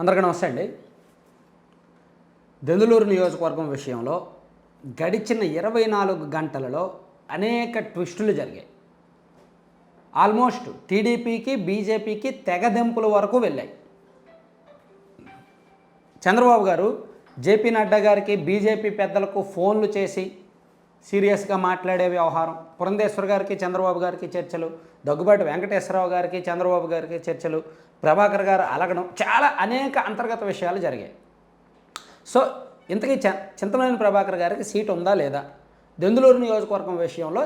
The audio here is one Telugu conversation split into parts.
అందరికీ నమస్తే అండి. దెందులూరు నియోజకవర్గం విషయంలో గడిచిన ఇరవై నాలుగు గంటలలో అనేక ట్విస్టులు జరిగాయి. ఆల్మోస్ట్ టీడీపీకి బీజేపీకి తెగదెంపుల వరకు వెళ్ళాయి. చంద్రబాబు గారు జేపీ నడ్డా గారికి బీజేపీ పెద్దలకు ఫోన్లు చేసి సీరియస్గా మాట్లాడే వ్యవహారం. పురంధేశ్వర్ గారికి చంద్రబాబు గారికి చర్చలు దగ్గుబాటి వెంకటేశ్వరరావు గారికి చంద్రబాబు గారికి చర్చలు ప్రభాకర్ గారు అలగడం చాలా అనేక అంతర్గత విషయాలు జరిగాయి. సో ఇంతకీ చ చింతమనేని ప్రభాకర్ గారికి సీట్ ఉందా లేదా? దెందులూరు నియోజకవర్గం విషయంలో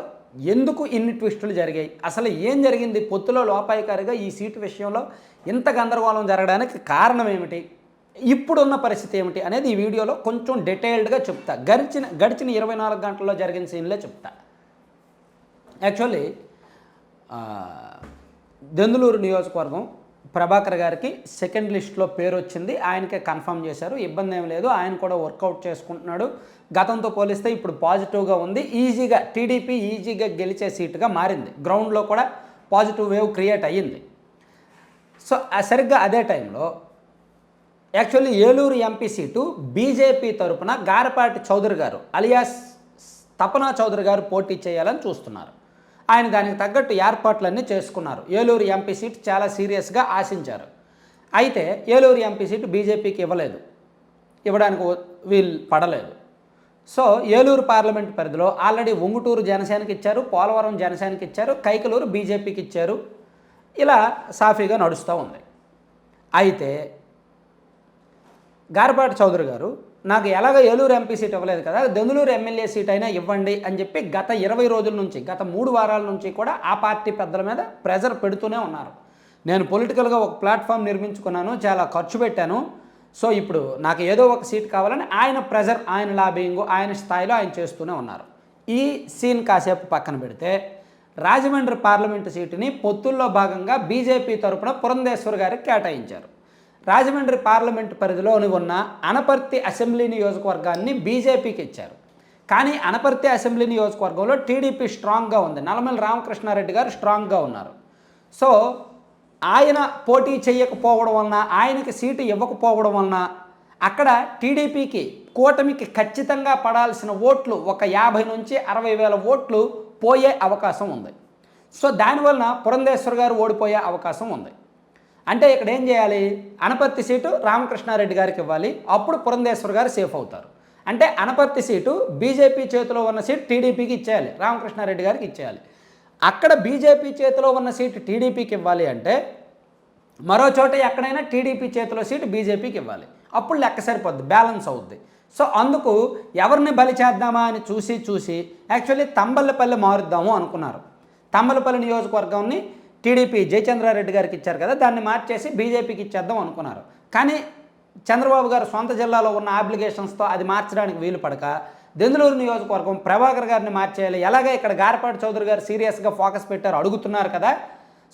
ఎందుకు ఇన్ని ట్విస్టులు జరిగాయి? అసలు ఏం జరిగింది? పొత్తులో లోపాయికారిగా ఈ సీటు విషయంలో ఇంత గందరగోళం జరగడానికి కారణం ఏమిటి? ఇప్పుడున్న పరిస్థితి ఏమిటి అనేది ఈ వీడియోలో కొంచెం డీటెయిల్డ్గా చెప్తా. గడిచిన గడిచిన ఇరవై నాలుగు గంటల్లో జరిగిన సీన్లే చెప్తా. యాక్చువల్లీ దెందులూరు నియోజకవర్గం ప్రభాకర్ గారికి సెకండ్ లిస్ట్లో పేరు వచ్చింది. ఆయనకే కన్ఫర్మ్ చేశారు. ఇబ్బంది ఏం లేదు. ఆయన కూడా వర్కౌట్ చేసుకుంటున్నాడు. గతంతో పోలిస్తే ఇప్పుడు పాజిటివ్గా ఉంది. ఈజీగా టీడీపీ ఈజీగా గెలిచే సీటుగా మారింది. గ్రౌండ్లో కూడా పాజిటివ్ వేవ్ క్రియేట్ అయ్యింది. సో సరిగ్గా అదే టైంలో actually Eluru MP seat BJP తరపున గారపాటి చౌదరి గారు అలియాస్ తపనా చౌదరి గారు పోటీ చేయాలని చూస్తున్నారు. ఆయన దానికి తగ్గట్టు ఏర్పాట్లన్నీ చేసుకున్నారు. ఏలూరు ఎంపీ సీట్ చాలా సీరియస్గా ఆశించారు. అయితే ఏలూరు ఎంపీ సీటు బీజేపీకి ఇవ్వలేదు. ఇవ్వడానికి ఓ- వీళ్ళు పడలేదు. సో ఏలూరు పార్లమెంట్ పరిధిలో ఆల్రెడీ ఉంగుటూరు జనసేనకి ఇచ్చారు పోలవరం జనసేనకి ఇచ్చారు కైకలూరు బీజేపీకి ఇచ్చారు. ఇలా సాఫీగా నడుస్తూ ఉంది. అయితే గారపాటి చౌదరి గారు నాకు ఎలాగ ఏలూరు ఎంపీ సీట్ ఇవ్వలేదు కదా దెందులూరు ఎమ్మెల్యే సీట్ అయినా ఇవ్వండి అని చెప్పి గత ఇరవై రోజుల నుంచి గత మూడు వారాల నుంచి కూడా ఆ పార్టీ పెద్దల మీద ప్రెజర్ పెడుతూనే ఉన్నారు. నేను పొలిటికల్గా ఒక ప్లాట్ఫామ్ నిర్మించుకున్నాను చాలా ఖర్చు పెట్టాను. సో ఇప్పుడు నాకు ఏదో ఒక సీట్ కావాలని ఆయన ప్రెజర్ ఆయన లాబింగ్ ఆయన స్థాయిలో ఆయన చేస్తూనే ఉన్నారు. ఈ సీన్ కాసేపు పక్కన పెడితే రాజమండ్రి పార్లమెంటు సీటుని పొత్తుల్లో భాగంగా బీజేపీ తరపున పురంధేశ్వర్ గారికి కేటాయించారు. రాజమండ్రి పార్లమెంటు పరిధిలోని ఉన్న అనపర్తి అసెంబ్లీ నియోజకవర్గాన్ని బీజేపీకి ఇచ్చారు. కానీ అనపర్తి అసెంబ్లీ నియోజకవర్గంలో టీడీపీ స్ట్రాంగ్గా ఉంది. నల్లమల్లి రామకృష్ణారెడ్డి గారు స్ట్రాంగ్గా ఉన్నారు. సో ఆయన పోటీ చేయకపోవడం వలన ఆయనకి సీటు ఇవ్వకపోవడం వలన అక్కడ టీడీపీకి కూటమికి ఖచ్చితంగా పడాల్సిన ఓట్లు ఒక యాభై నుంచి అరవై వేల ఓట్లు పోయే అవకాశం ఉంది. సో దానివలన పురంధేశ్వర్ గారు ఓడిపోయే అవకాశం ఉంది. అంటే ఇక్కడ ఏం చేయాలి? అనపర్తి సీటు రామకృష్ణారెడ్డి గారికి ఇవ్వాలి. అప్పుడు పురంధేశ్వర్ గారు సేఫ్ అవుతారు. అంటే అనపర్తి సీటు బీజేపీ చేతిలో ఉన్న సీటు టీడీపీకి ఇచ్చేయాలి. రామకృష్ణారెడ్డి గారికి ఇచ్చేయాలి. అక్కడ బీజేపీ చేతిలో ఉన్న సీటు టీడీపీకి ఇవ్వాలి అంటే మరో చోట ఎక్కడైనా టీడీపీ చేతిలో సీటు బీజేపీకి ఇవ్వాలి. అప్పుడు లెక్క సరిపోద్ది బ్యాలెన్స్ అవుద్ది. సో అందుకు ఎవరిని బలి చేద్దామా అని చూసి చూసి యాక్చువల్లీ తంబల్లపల్లి మారుద్దాము అనుకున్నారు. తంబలపల్లి నియోజకవర్గాన్ని టీడీపీ జయచంద్రారెడ్డి గారికి ఇచ్చారు కదా దాన్ని మార్చేసి బీజేపీకి ఇచ్చేద్దాం అనుకున్నారు. కానీ చంద్రబాబు గారు సొంత జిల్లాలో ఉన్న అప్లికేషన్స్తో అది మార్చడానికి వీలు పడక దెందులూరు నియోజకవర్గం ప్రభాకర్ గారిని మార్చేయాలి ఎలాగ ఇక్కడ గారపాటి చౌదరి గారు సీరియస్గా ఫోకస్ పెట్టారు అడుగుతున్నారు కదా.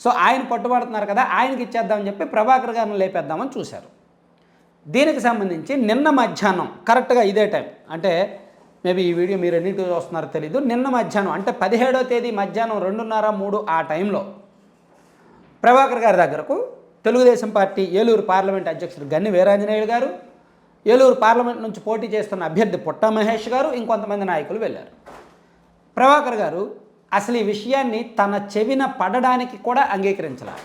సో ఆయన పట్టుబడుతున్నారు కదా ఆయనకి ఇచ్చేద్దామని చెప్పి ప్రభాకర్ గారిని లేపేద్దామని చూశారు. దీనికి సంబంధించి నిన్న మధ్యాహ్నం కరెక్ట్గా ఇదే టైం అంటే మేబీ ఈ వీడియో మీరు ఎన్నింటి చూస్తున్నారో తెలీదు నిన్న మధ్యాహ్నం అంటే పదిహేడో తేదీ మధ్యాహ్నం రెండున్నర మూడు ఆ టైంలో ప్రభాకర్ గారి దగ్గరకు తెలుగుదేశం పార్టీ ఏలూరు పార్లమెంట్ అధ్యక్షుడు గన్ని వీరాంజనేయులు గారు ఏలూరు పార్లమెంట్ నుంచి పోటీ చేస్తున్న అభ్యర్థి పుట్ట మహేష్ గారు ఇంకొంతమంది నాయకులు వెళ్ళారు. ప్రభాకర్ గారు అసలు ఈ విషయాన్ని తన చెవిన పడడానికి కూడా అంగీకరించలేదు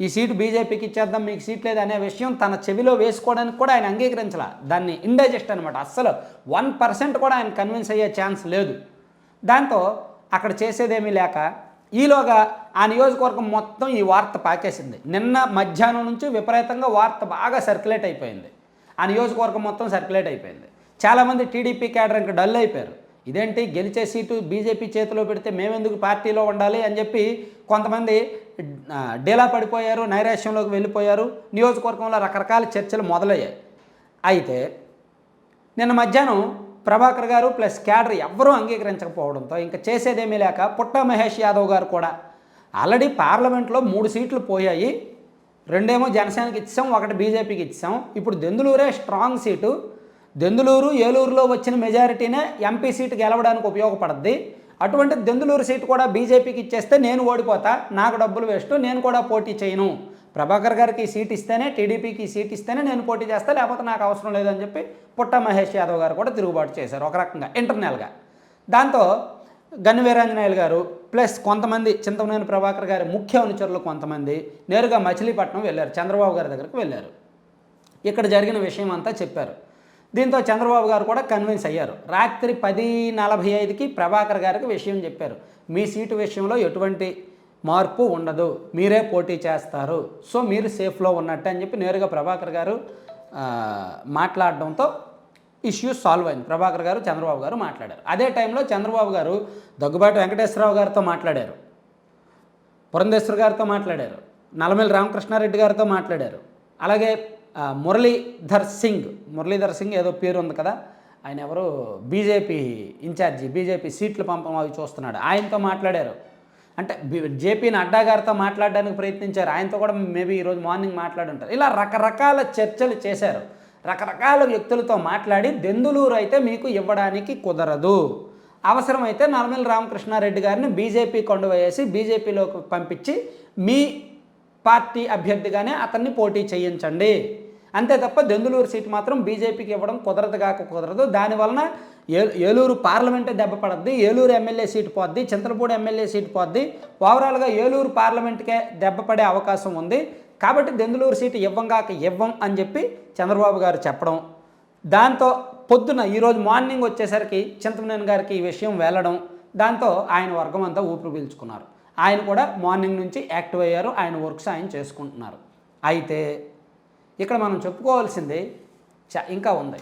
ఈ సీటు బీజేపీకి ఇచ్చేద్దాం మీకు సీట్ లేదు అనే విషయం తన చెవిలో వేసుకోవడానికి కూడా ఆయన అంగీకరించాల. దాన్ని ఇండైజెస్ట్ అనమాట అస్సలు వన్ పర్సెంట్ కూడా ఆయన కన్విన్స్ అయ్యే ఛాన్స్ లేదు. దాంతో అక్కడ చేసేదేమీ లేక ఈలోగా ఆ నియోజకవర్గం మొత్తం ఈ వార్త పాకేసింది. నిన్న మధ్యాహ్నం నుంచి విపరీతంగా వార్త బాగా సర్క్యులేట్ అయిపోయింది. ఆ నియోజకవర్గం మొత్తం సర్క్యులేట్ అయిపోయింది. చాలామంది టీడీపీ క్యాడర్ ఇంకా డల్ అయిపోయారు. ఇదేంటి? గెలిచే సీటు బీజేపీ చేతిలో పెడితే మేమెందుకు పార్టీలో ఉండాలి అని చెప్పి కొంతమంది డీలా డేలా పడిపోయారు నైరాశ్యంలోకి వెళ్ళిపోయారు. నియోజకవర్గంలో రకరకాల చర్చలు మొదలయ్యాయి. అయితే నిన్న మధ్యాహ్నం ప్రభాకర్ గారు ప్లస్ క్యాడర్ ఎవ్వరూ అంగీకరించకపోవడంతో ఇంకా చేసేదేమీ లేక పుట్ట మహేష్ యాదవ్ గారు కూడా ఆల్రెడీ పార్లమెంట్లో మూడు సీట్లు పోయాయి. రెండేమో జనసేనకి ఇచ్చాం ఒకటి బీజేపీకి ఇచ్చాం. ఇప్పుడు దెందులూరే స్ట్రాంగ్ సీటు. దెందులూరు ఏలూరులో వచ్చిన మెజారిటీనే ఎంపీ సీటు గెలవడానికి ఉపయోగపడుద్ది. అటువంటి దెందులూరు సీటు కూడా బీజేపీకి ఇచ్చేస్తే నేను ఓడిపోతా నాకు డబ్బులు వేస్ట్ నేను కూడా పోటీ చేయను. ప్రభాకర్ గారికి సీట్ ఇస్తేనే టీడీపీకి సీట్ ఇస్తేనే నేను పోటీ చేస్తా లేకపోతే నాకు అవసరం లేదని చెప్పి పుట్ట మహేష్ యాదవ్ గారు కూడా తిరుగుబాటు చేశారు ఒక రకంగా ఇంటర్నల్గా దాంతో గన్నవీరాంజనాయులు గారు ప్లస్ కొంతమంది చింతమనేని ప్రభాకర్ గారి ముఖ్య అనుచరులు కొంతమంది నేరుగా మచిలీపట్నం వెళ్ళారు చంద్రబాబు గారి దగ్గరికి వెళ్ళారు. ఇక్కడ జరిగిన విషయం అంతా చెప్పారు. దీంతో చంద్రబాబు గారు కూడా కన్విన్స్ అయ్యారు. రాత్రి పది నలభై ఐదుకి ప్రభాకర్ గారికి విషయం చెప్పారు. మీ సీటు విషయంలో ఎటువంటి మార్పు ఉండదు. మీరే పోటీ చేస్తారు. సో మీరు సేఫ్లో ఉన్నట్టు అని చెప్పి నేరుగా ప్రభాకర్ గారు మాట్లాడడంతో ఇష్యూ సాల్వ్ అయింది. ప్రభాకర్ గారు చంద్రబాబు గారు మాట్లాడారు. అదే టైంలో చంద్రబాబు గారు దగ్గుబాటి వెంకటేశ్వరరావు గారితో మాట్లాడారు. పురంధేశ్వర్ గారితో మాట్లాడారు. నల్లమల్లి రామకృష్ణారెడ్డి గారితో మాట్లాడారు. అలాగే మురళీధర్ సింగ్ మురళీధర్ సింగ్ ఏదో పేరు ఉంది కదా ఆయన ఎవరు బీజేపీ ఇన్ఛార్జి బీజేపీ సీట్లు పంపం అవి చూస్తున్నాడు. ఆయనతో మాట్లాడారు. అంటే బి- జేపీ నడ్డా గారితో మాట్లాడడానికి ప్రయత్నించారు. ఆయనతో కూడా మేబీ ఈరోజు మార్నింగ్ మాట్లాడుంటారు. ఇలా రకరకాల చర్చలు చేశారు. రకరకాల వ్యక్తులతో మాట్లాడి దెందులూరు అయితే మీకు ఇవ్వడానికి కుదరదు. అవసరమైతే నల్లమల్లి రామకృష్ణారెడ్డి గారిని బీజేపీ కొండ వేసి బీజేపీలోకి పంపించి మీ పార్టీ అభ్యర్థిగానే అతన్ని పోటీ చేయించండి. అంతే తప్ప దెందులూరు సీట్ మాత్రం బీజేపీకి ఇవ్వడం కుదరదు కాక కుదరదు. దానివలన ఏలూరు పార్లమెంటే దెబ్బపడద్ది ఏలూరు ఎమ్మెల్యే సీటు పోద్ది చింతలపూడి ఎమ్మెల్యే సీటు పోద్ది. ఓవరాల్గా ఏలూరు పార్లమెంట్కే దెబ్బపడే అవకాశం ఉంది. కాబట్టి దెందులూరు సీటు ఇవ్వంగాక ఇవ్వం అని చెప్పి చంద్రబాబు గారు చెప్పడం. దాంతో పొద్దున ఈరోజు మార్నింగ్ వచ్చేసరికి చింతమనేని గారికి ఈ విషయం వెళ్ళడం దాంతో ఆయన వర్గం అంతా ఊపిరి పీల్చుకున్నారు. ఆయన కూడా మార్నింగ్ నుంచి యాక్టివ్ అయ్యారు. ఆయన వర్క్స్ ఆయన చేసుకుంటున్నారు. అయితే ఇక్కడ మనం చెప్పుకోవాల్సింది చ ఇంకా ఉంది.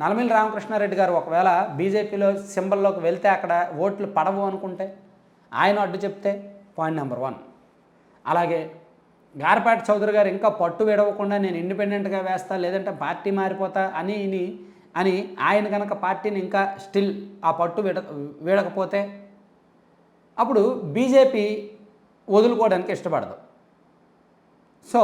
నల్లమిల్లి రామకృష్ణారెడ్డి గారు ఒకవేళ బీజేపీలో సింబల్లోకి వెళ్తే అక్కడ ఓట్లు పడవు అనుకుంటే ఆయన అడ్డు చెప్తే పాయింట్ నెంబర్ వన్ అలాగే గారపాటి చౌదరి గారు ఇంకా పట్టు విడవకుండా నేను ఇండిపెండెంట్గా వేస్తా లేదంటే పార్టీ మారిపోతా అని అని ఆయన కనుక పార్టీని ఇంకా స్టిల్ ఆ పట్టు విడ వీడకపోతే అప్పుడు బీజేపీ వదులుకోవడానికి ఇష్టపడదు. సో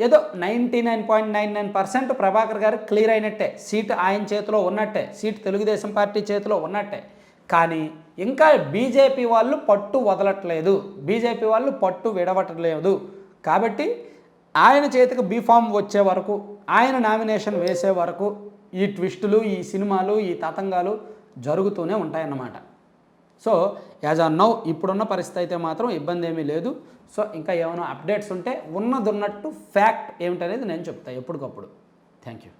ఏదో ninety nine point nine nine percent Prabhakar garu clear అయినట్టే. సీటు ఆయన చేతిలో ఉన్నట్టే. సీటు తెలుగుదేశం పార్టీ చేతిలో ఉన్నట్టే. కానీ ఇంకా బీజేపీ వాళ్ళు పట్టు వదలట్లేదు. బీజేపీ వాళ్ళు పట్టు విడవట్లేదు. కాబట్టి ఆయన చేతికి బీఫామ్ వచ్చే వరకు ఆయన నామినేషన్ వేసే వరకు ఈ ట్విస్టులు ఈ సినిమాలు ఈ తతంగాలు జరుగుతూనే ఉంటాయన్నమాట. సో యాజ్ ఆన్ నౌ ఇప్పుడున్న పరిస్థితి అయితే మాత్రం ఇబ్బంది ఏమీ లేదు. సో ఇంకా ఏమైనా అప్డేట్స్ ఉంటే ఉన్నదున్నట్టు ఫ్యాక్ట్ ఏమిటనేది నేను చెప్తాను ఎప్పటికప్పుడు. Thank you.